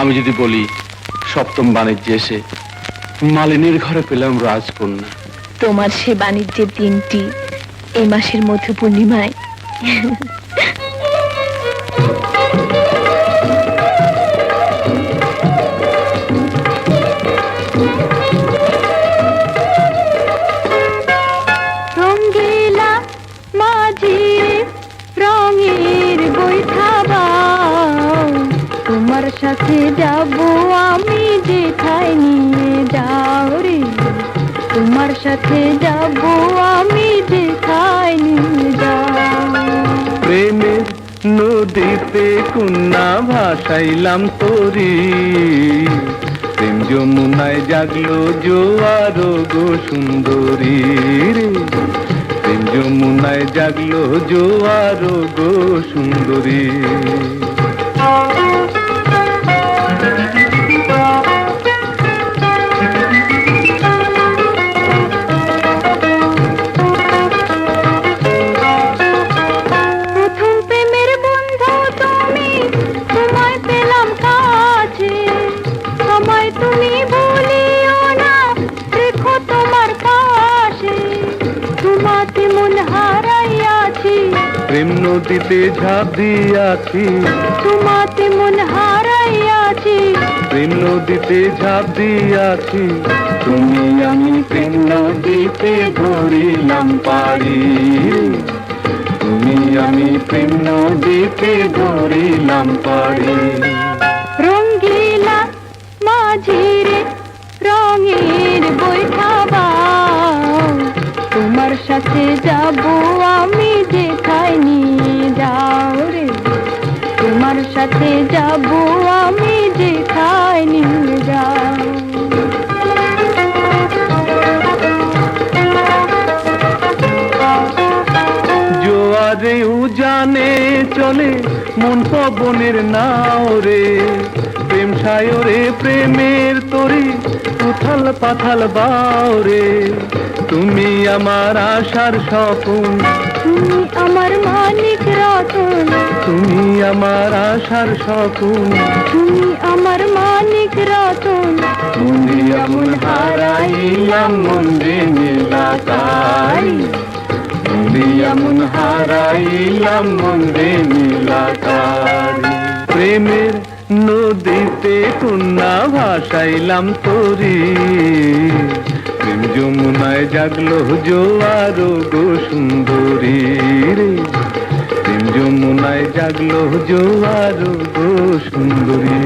আমি যদি বলি, সপ্তম বাণিজ্যে এসে মালিনীর ঘরে পেলাম রাজকন্যা। তোমার সে বাণিজ্যের দিনটি এই মাসের মধ্য পূর্ণিমায়। সাথে যাব আমি যেথায় নিয়ে যাও রে। তোমার সাথে যাব আমি যেথায় নিয়ে যাও। প্রেমের নদীতে কন্যা ভাসাইলাম তোরি। প্রেম যমুনায় জাগলো জোয়ার গো সুন্দরী রে। প্রেম যমুনায় জাগলো জোয়ার গো সুন্দরী। নদীতে ঝাঁপ দিয়াছি তোমাতে মন হারাইয়াছি প্রেম নদীতে ঝাঁপ দিয়াছি তুমি আমি প্রেম নদীতে ধরিলাম পারি তুমি আমি প্রেম নদীতে ধরিলাম পারি রঙ্গিলা মাঝিরে রঙের বৈঠাবা তোমার সাথে যাব আমি সাথে যাব আমি যেথায় নিয়ে যাও। জোয়ারে উজানে চলে মন পবনের নাও রে। প্রেম সায়রে, প্রেমের তরি উথাল পাথাল বাও রে। তুমি আমার আশার স্বপন তুমি আমার মানিক রতন। তুমি আমার আশার স্বপন তুমি আমার মানিক রতন। তুমি এমন হারাইলাম মন্দির নীলাকাই তুমি এমন হারাইলাম মন্দির নীলাকারি। প্রেমের নদীতে কন্যা ভাসাইলাম তোরি। প্রেম যমুনায় জাগলো জোয়ার গো সুন্দরী রে প্রেম যমুনায় জাগলো জোয়ার গো সুন্দরী